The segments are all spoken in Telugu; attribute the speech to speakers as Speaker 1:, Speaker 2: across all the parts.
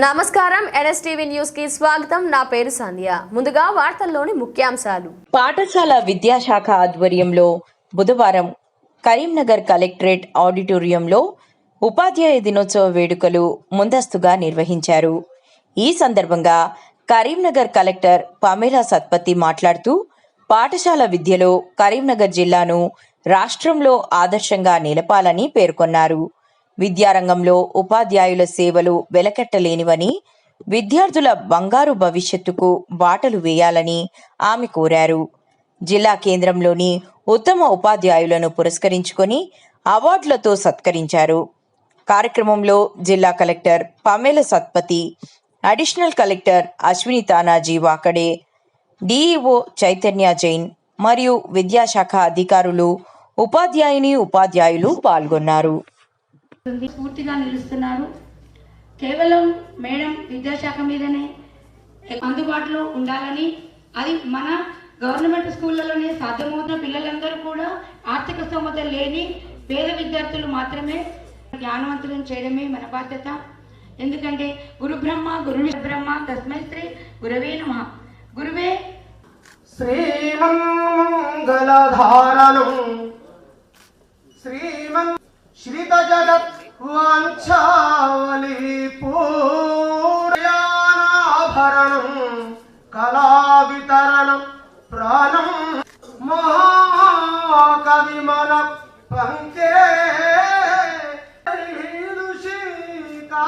Speaker 1: నమస్కారం ఎన్ఎస్టీవీ న్యూస్కి స్వాగతం. నా పేరు సంధ్య. ముందుగా వార్తల్లోని ముఖ్యాంశాలు.
Speaker 2: పాఠశాల విద్యాశాఖ ఆధ్వర్యంలో బుధవారం కరీంనగర్ కలెక్టరేట్ ఆడిటోరియంలో ఉపాధ్యాయ దినోత్సవ వేడుకలు ముందస్తుగా నిర్వహించారు. ఈ సందర్భంగా కరీంనగర్ కలెక్టర్ పమేలా సత్పతి మాట్లాడుతూ పాఠశాల విద్యలో కరీంనగర్ జిల్లాను రాష్ట్రంలో ఆదర్శంగా నిలపాలని పేర్కొన్నారు. విద్యారంగంలో ఉపాధ్యాయుల సేవలు వెలకట్టలేనివని విద్యార్థుల బంగారు భవిష్యత్తుకు బాటలు వేయాలని ఆమె కోరారు. జిల్లా కేంద్రంలోని ఉత్తమ ఉపాధ్యాయులను పురస్కరించుకొని అవార్డులతో సత్కరించారు. కార్యక్రమంలో జిల్లా collector Pamela Satpathy additional collector Ashwini Tanaji Wakade DEO Chaitanya Jain మరియు విద్యాశాఖ అధికారులు ఉపాధ్యాయుని ఉపాధ్యాయులు పాల్గొన్నారు.
Speaker 3: పూర్తిగా నిలుస్తున్నారు. కేవలం మేడం విద్యాశాఖ మీదనే అందుబాటులో ఉండాలని అది మన గవర్నమెంట్ స్కూళ్ళలోనే సాధ్యమవుతున్న పిల్లలందరూ కూడా ఆర్థిక స్తోమత లేని పేద విద్యార్థులు మాత్రమే జ్ఞానవంతులను చేయడమే మన బాధ్యత. ఎందుకంటే గురు బ్రహ్మ గురు బ్రహ్మ తస్మై శ్రీ గురవే నమ. గురువే
Speaker 4: శ్రీమన్మంగళధారణం శ్రీత జగత్ వాంఛావలి పూర్యానాభరణం కళావితరణం ప్రాణం మహాకవిమన పంకే ఋషికా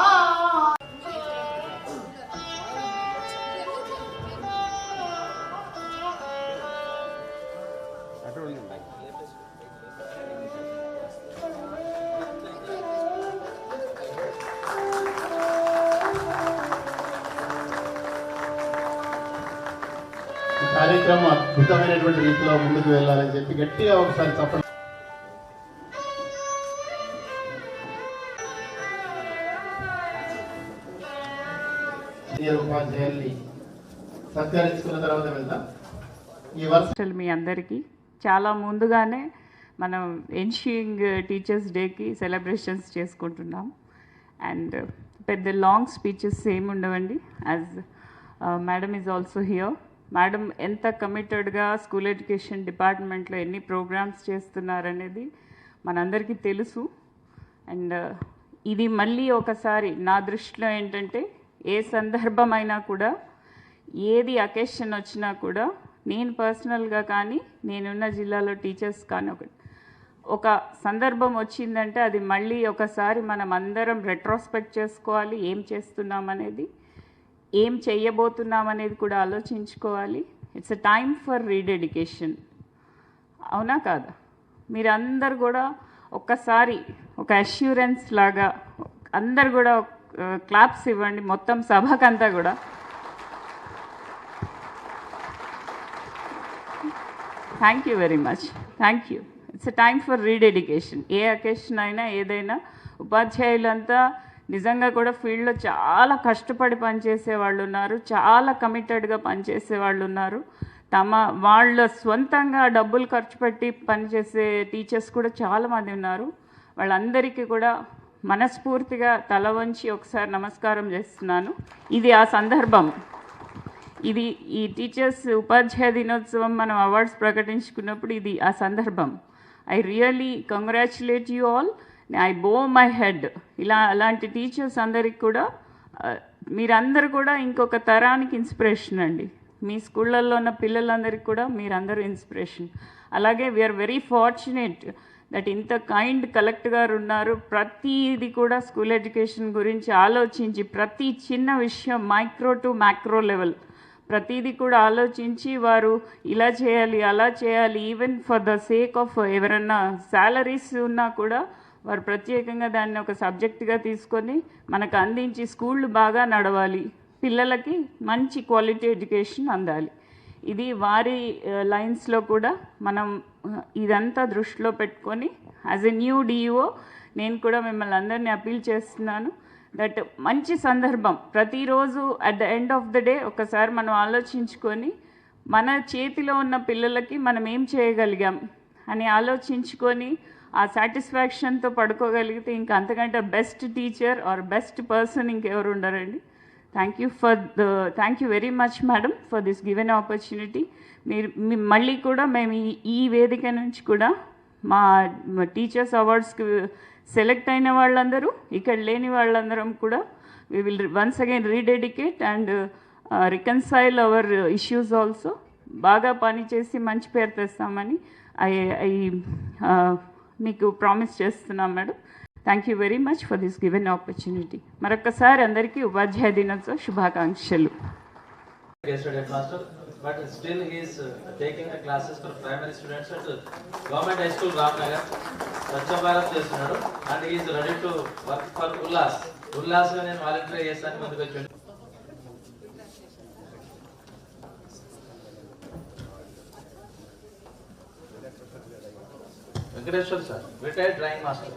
Speaker 5: కార్యక్రమం అద్భుతమైనటువంటి రీతిలో ముందుకు వెళ్ళాలని చెప్పి గట్టిగా ఒకసారి చెప్పండి ఉపాధ్యాయుల్ని సత్కరించుకున్న తర్వాత వెళ్దాం. ఈ వరుస
Speaker 6: మీ అందరికీ చాలా ముందుగానే మనం ఎన్షియింగ్ టీచర్స్ డేకి సెలబ్రేషన్స్ చేసుకుంటున్నాం. అండ్ పెద్ద లాంగ్ స్పీచెస్ ఏమి ఉండవండి as madam is also here madam ఎంత కమిటెడ్గా స్కూల్ ఎడ్యుకేషన్ డిపార్ట్మెంట్లో ఎన్ని ప్రోగ్రామ్స్ చేస్తున్నారనేది మనందరికీ తెలుసు. అండ్ ఇది మళ్ళీ ఒకసారి నా దృష్టిలో ఏంటంటే ఏ సందర్భమైనా కూడా ఏది అకేషన్ వచ్చినా కూడా నేను పర్సనల్గా కానీ నేనున్న జిల్లాలో టీచర్స్ కానీ ఒక ఒక సందర్భం వచ్చిందంటే అది మళ్ళీ ఒకసారి మనం అందరం రెట్రోస్పెక్ట్ చేసుకోవాలి ఏం చేస్తున్నామనేది. ఏం చేయబోతున్నాం అనేది కూడా ఆలోచించుకోవాలి. It's a time for rededication అవునా కాదా? మీరందరు కూడా ఒక్కసారి ఒక అష్యూరెన్స్ లాగా అందరు కూడా క్లాప్స్ ఇవ్వండి. మొత్తం సభకంతా కూడా. Thank you very much thank you it's a time for rededication a occasion అయినా ఏదైనా ఉపాధ్యాయులంతా నిజంగా కూడా ఫీల్డ్లో చాలా కష్టపడి పనిచేసే వాళ్ళు ఉన్నారు. చాలా కమిటెడ్గా పనిచేసే వాళ్ళు ఉన్నారు. తమ వాళ్ళ సొంతంగా డబ్బులు ఖర్చు పెట్టి పనిచేసే టీచర్స్ కూడా చాలామంది ఉన్నారు. వాళ్ళందరికీ కూడా మనస్ఫూర్తిగా తల వంచి ఒకసారి నమస్కారం చేస్తున్నాను. ఇది ఆ సందర్భం. ఇది ఈ టీచర్స్ ఉపాధ్యాయ దినోత్సవం మనం అవార్డ్స్ ప్రకటించుకున్నప్పుడు ఇది ఆ సందర్భం. I really congratulate you all. I bow my head ఇలా అలాంటి టీచర్స్ అందరికి కూడా మీరందరూ కూడా ఇంకొక తరానికి ఇన్స్పిరేషన్ అండి. మీ స్కూళ్ళల్లో ఉన్న పిల్లలందరికీ కూడా మీరందరూ ఇన్స్పిరేషన్ అలాగే we are very fortunate that ఇంత కైండ్ కలెక్ట్ గారు ఉన్నారు. ప్రతిది కూడా స్కూల్ ఎడ్యుకేషన్ గురించి ఆలోచించి ప్రతి చిన్న విషయం మైక్రో టు మ్యాక్రో లెవెల్ ప్రతిదీ కూడా ఆలోచించి వారు ఇలా చేయాలి అలా చేయాలి even for the sake of ఎవరన్నా శాలరీస్ ఉన్నా కూడా వారు ప్రత్యేకంగా దాన్ని ఒక సబ్జెక్టుగా తీసుకొని మనకు అందించి స్కూళ్ళు బాగా నడవాలి. పిల్లలకి మంచి క్వాలిటీ ఎడ్యుకేషన్ అందాలి. ఇది వారి లైన్స్లో కూడా మనం ఇదంతా దృష్టిలో పెట్టుకొని యాజ్ ఎ న్యూ డిఈఓ నేను కూడా మిమ్మల్ని అందరినీ అపీల్ చేస్తున్నాను దట్ మంచి సందర్భం. ప్రతిరోజు at the end of the day ఒకసారి మనం ఆలోచించుకొని మన చేతిలో ఉన్న పిల్లలకి మనం ఏం చేయగలిగాం అని ఆలోచించుకొని ఆ సాటిస్ఫాక్షన్తో పడుకోగలిగితే ఇంకా అంతకంటే best teacher or best person ఇంకెవరు ఉండరండి. Thank you for the thank you very much madam for this given opportunity మీరు మళ్ళీ కూడా మేము ఈ ఈ వేదిక నుంచి కూడా మా టీచర్స్ అవార్డ్స్కి సెలెక్ట్ అయిన వాళ్ళందరూ ఇక్కడ లేని వాళ్ళందరం కూడా we will once again rededicate and reconcile our issues also బాగా పనిచేసి మంచి పేరు తెస్తామని ఐ ఐ మీకు ప్రామిస్ చేస్తున్నాం madam. Thank you very much for this given opportunity మరొకసారి అందరికీ ఉపాధ్యాయ దినోత్సవ శుభాకాంక్షలు.
Speaker 7: But still he is uh, taking the classes for primary students at uh, government high school Ramnagar. Swachh Bharat చేస్తున్నాడు. And is ready to work for Ullas ఉల్లాస్గా నేను వాలంటీర్ చేస్తాను ముందుకు Venkateshwar sir retired drawing master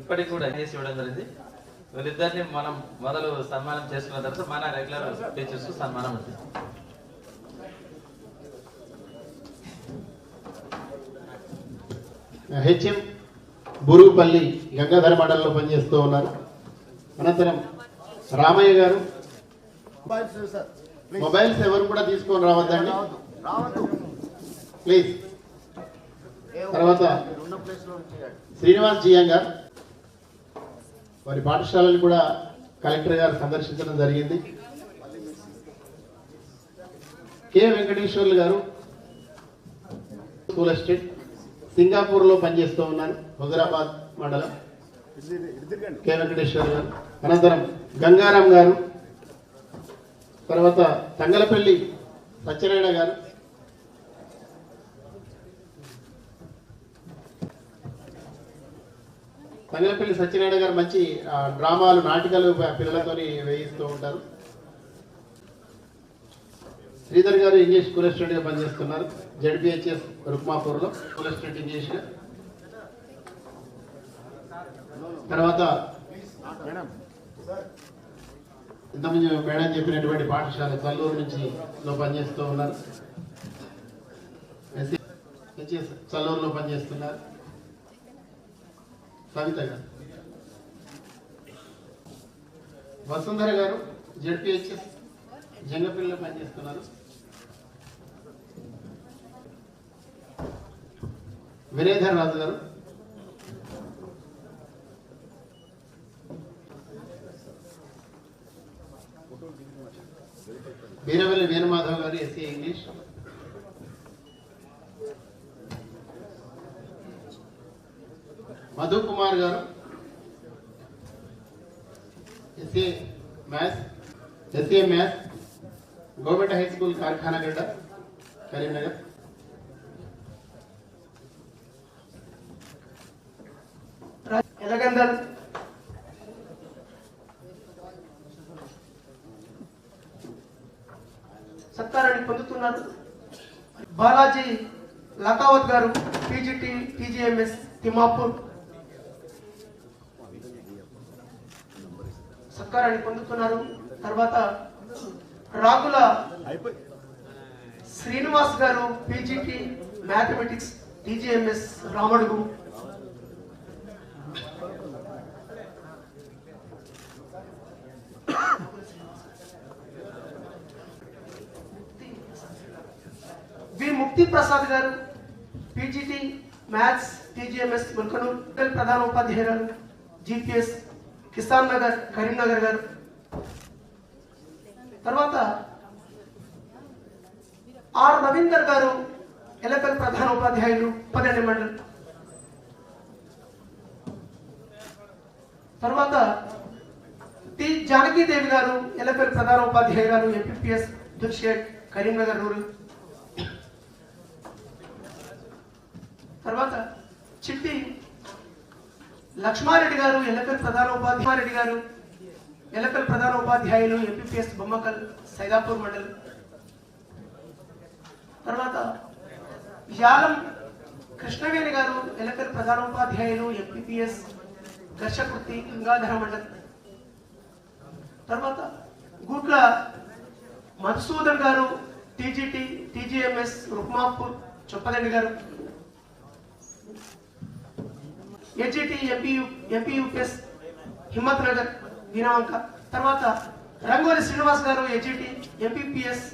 Speaker 7: ఇప్పటికి కూడా చేసి ఇవ్వడం జరిగింది. వీళ్ళిద్దరిని మనం మొదలు సన్మానం చేసుకున్న తర్వాత మన రెగ్యులర్ టీచర్స్ సన్మానం ఉంటుంది
Speaker 5: హెచ్ఎం బురుగుపల్లి గంగాధర మండలంలో పనిచేస్తూ ఉన్నారు. అనంతరం రామయ్య గారు. మొబైల్స్ ఎవరు కూడా తీసుకొని రావద్దండి. ప్లీజ్. తర్వాత శ్రీనివాస్ జియం గారు. వారి పాఠశాలను కూడా కలెక్టర్ గారు సందర్శించడం జరిగింది. కె. వెంకటేశ్వర్లు గారు స్కూల్ ఎస్టేట్ సింగపూర్లో పనిచేస్తూ ఉన్నారు. హుజరాబాద్ మండలం. కె. వెంకటేశ్వర్ గారు. అనంతరం గంగారాం గారు. తర్వాత తంగలపల్లి సత్యనారాయణ గారు. తంగలపల్లి సత్యనారాయణ గారు మంచి డ్రామాలు నాటికలు పిల్లలతో వేయిస్తూ ఉంటారు శ్రీధర్ గారు ఇంగ్లీష్ స్కూల్ స్టూడెంట్గా పనిచేస్తున్నారు జడ్పిహెచ్ఎస్ రుక్మాపూర్లో స్కూల్ స్టూడెంట్ ఇంగ్లీష్గా తర్వాత ఇంతకుముందు మేడం చెప్పినటువంటి పాఠశాల చల్లూరు నుంచి లో పనిచేస్తూ ఉన్నారు హెచ్ఎస్ చల్లూరులో పనిచేస్తున్నారు సవిత గారు వసుంధర గారు జడ్పిహెచ్ఎస్ జంగపిల్లిలో పనిచేస్తున్నారు. వినయధర్ రాజు గారు. వీరవల్లి వేణుమాధవ్ గారు ఎస్సీ ఇంగ్లీష్. మధు కుమార్ గారు. SA maths SA maths government high school Karkhanagadda Karimnagar.
Speaker 4: Elagandal సత్తారాన్ని పొందుతున్నారు. బాలాజీ లతావత్ గారు పీజీటీ టీజీఎంఎస్ తిమాపూర్ సత్కారాన్ని పొందుతున్నారు. తర్వాత రాగుల శ్రీనివాస్ గారు PGT mathematics DGMS Ramadugu. V Mukti Prasad గారు పీజీటీ మ్యాథ్స్ టీజీఎంఎస్ ముల్కనూర్ ప్రధాన ఉపాధ్యాయురాలు జీపీఎస్ కిసాన్ నగర్ కరీంనగర్ గారు. తర్వాత ఆర్ రవీందర్ గారు ఎల్ఎఫ్ఎల్ ప్రధాన ఉపాధ్యాయులు పన్నెండు మండలి. తర్వాత టి జానకీదేవి గారు ఎల్ఎఫ్ఎల్ ప్రధాన ఉపాధ్యాయురాలు ఎంపీపీఎస్ దుర్షేట్ కరీంనగర్ రూరల్. తర్వాత చిట్టి లక్ష్మారెడ్డి గారు ఎల్లపల్లి ప్రధాన ఉపాధ్యాయురెడ్డి గారు ఎల్లపల్లి ప్రధాన ఉపాధ్యాయులు ఎంపీపీఎస్ బొమ్మకల్ సైదాపూర్ మండలి. తర్వాత యాలం కృష్ణవేణి గారు ఎల్లపల్లి ప్రధాన ఉపాధ్యాయులు ఎంపీపీఎస్ ఘర్షకృతి గంగాధర మండలం. తర్వాత గూట్ల మధుసూదన్ గారు టీజీటీ టీజీఎంఎస్ రుక్మాపూర్ చొప్పదండి గారు. SGT MPU MPUPS Himmat Nagar Veenavanka తర్వాత రంగోలి శ్రీనివాస్ గారు హెచ్ఈటి ఎంపీపీఎస్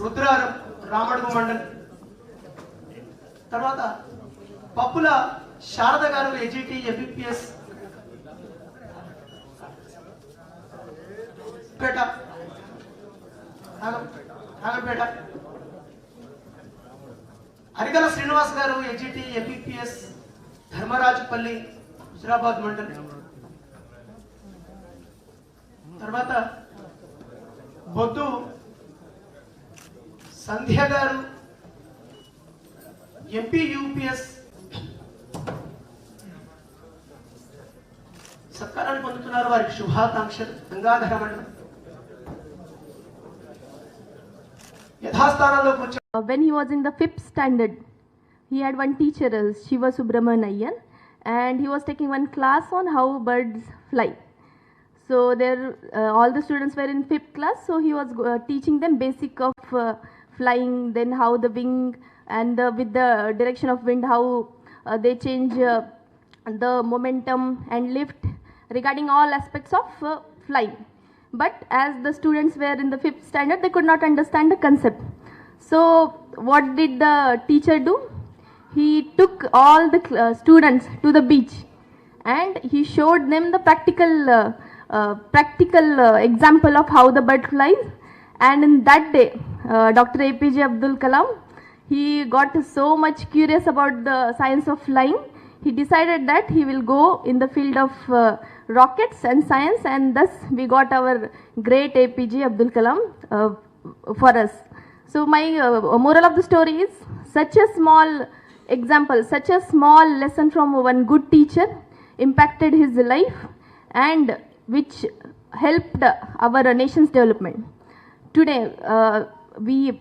Speaker 4: రుద్రారం రామడుగు మండల్. తర్వాత పప్పుల శారద గారు హెచ్ఈటి ఎంపీపీఎస్ పేట. నాగంపేట. అరిగల శ్రీనివాస్ గారు హెచ్ఈటి ఎంపీపీఎస్ ధర్మరాజుపల్లి హుజరాబాద్ మండల్. తర్వాత బొద్దు సంధ్య గారు ఎంపీ యూపీఎస్. సత్కారాన్ని పొందుతున్నారు వారికి శుభాకాంక్షలు. గంగాధర మండలం. యథాస్థానంలో కూర్చో
Speaker 8: Uh, when he was in the fifth standard, he had one teacher, uh, Shiva Subramanian, and he was taking one class on how birds fly. So there, uh, all the students were in fifth class, so he was uh, teaching them basic of uh, flying, then how the wing and the, with the direction of wind, how uh, they change uh, the momentum and lift regarding all aspects of flying. But as the students were in the fifth standard, they could not understand the concept. So what did the teacher do? He took all the uh, students to the beach and he showed them the practical uh, uh, practical uh, example of how the bird flies and in that day uh, dr apj abdul kalam he got so much curious about the science of flying. He decided that he will go in the field of uh, rockets and science and thus we got our great apj abdul kalam for us. So my moral of the story is such a small example, such a small lesson from one good teacher impacted his life and which helped our nation's development. Today, uh, we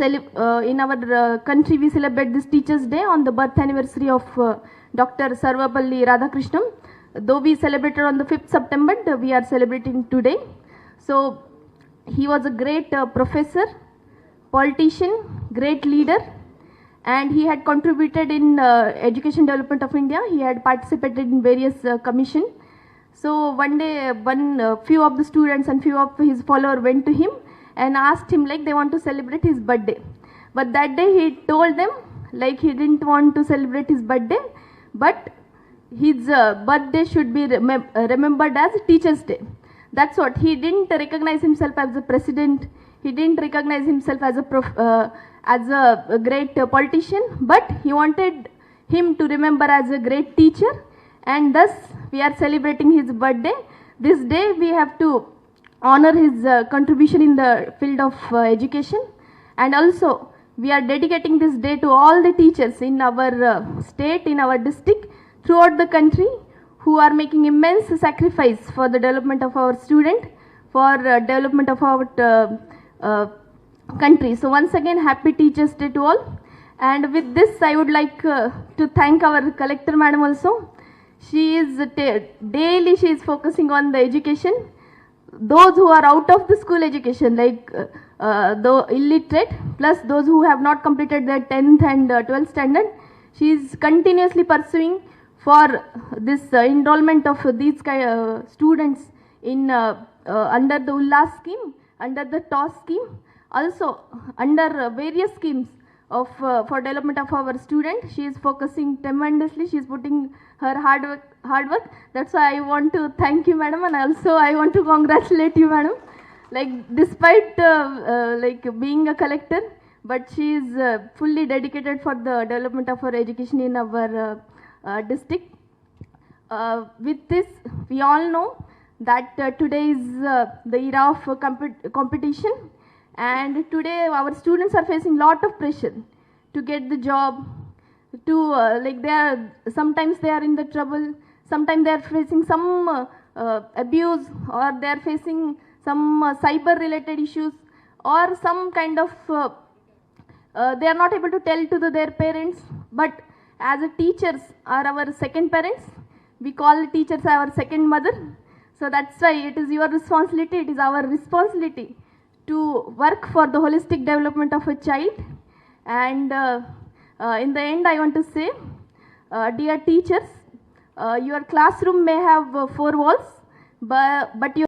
Speaker 8: uh, in our uh, country we celebrate this Teachers' Day on the birth anniversary of uh, Dr. Sarvapalli Radhakrishnan. Though we celebrated on the 5th September, we are celebrating today. So he was a great uh, professor, politician, great leader, and he had contributed in uh, education development of India. He had participated in various uh, commission. So one day, one uh, few of the students and few of his followers went to him and asked him like they want to celebrate his birthday. But that day he told them like he didn't want to celebrate his birthday, but his uh, birthday should be uh, remembered as Teachers' Day. That's what he didn't recognize himself as a president. He didn't recognize himself as a prof- uh, as a, great politician, but he wanted him to remember as a great teacher, and thus we are celebrating his birthday. This day we have to honor his uh, contribution in the field of uh, education, and also we are dedicating this day to all the teachers in our uh, state, in our district, throughout the country, who are making immense sacrifice for the development of our student, for uh, development of our uh, uh, country. So once again, happy Teachers Day to all. And with this, I would like uh, to thank our collector madam also. She is daily she is focusing on the education. Those who are out of the school education, like uh, uh, the illiterate, plus those who have not completed their 10th and uh, 12th standard, she is continuously pursuing for this uh, enrollment of these uh, students in uh, uh, under the Ullas scheme, under the TOS scheme, also under various schemes of uh, for development of our student. She is focusing tremendously. She is putting her hard work. Hard work. That's why I want to thank you, madam, and also I want to congratulate you, madam. Like despite uh, uh, like being a collector, but she is uh, fully dedicated for the development of our education in our uh, uh, district. Uh, with this, we all know that uh, today is the era of compet- competition, and today our students are facing lot of pressure to get the job. To uh, like they are sometimes they are in the trouble. Sometimes they are facing some uh, uh, abuse, or they are facing some uh, cyber-related issues, or some kind of uh, uh, they are not able to tell to the, their parents but as a teachers are our second parents we call teachers our second mother so that's why it is your responsibility it is our responsibility to work for the holistic development of a child. And uh, uh, in the end i want to say uh, dear teachers uh, your classroom may have uh, four walls, but, but your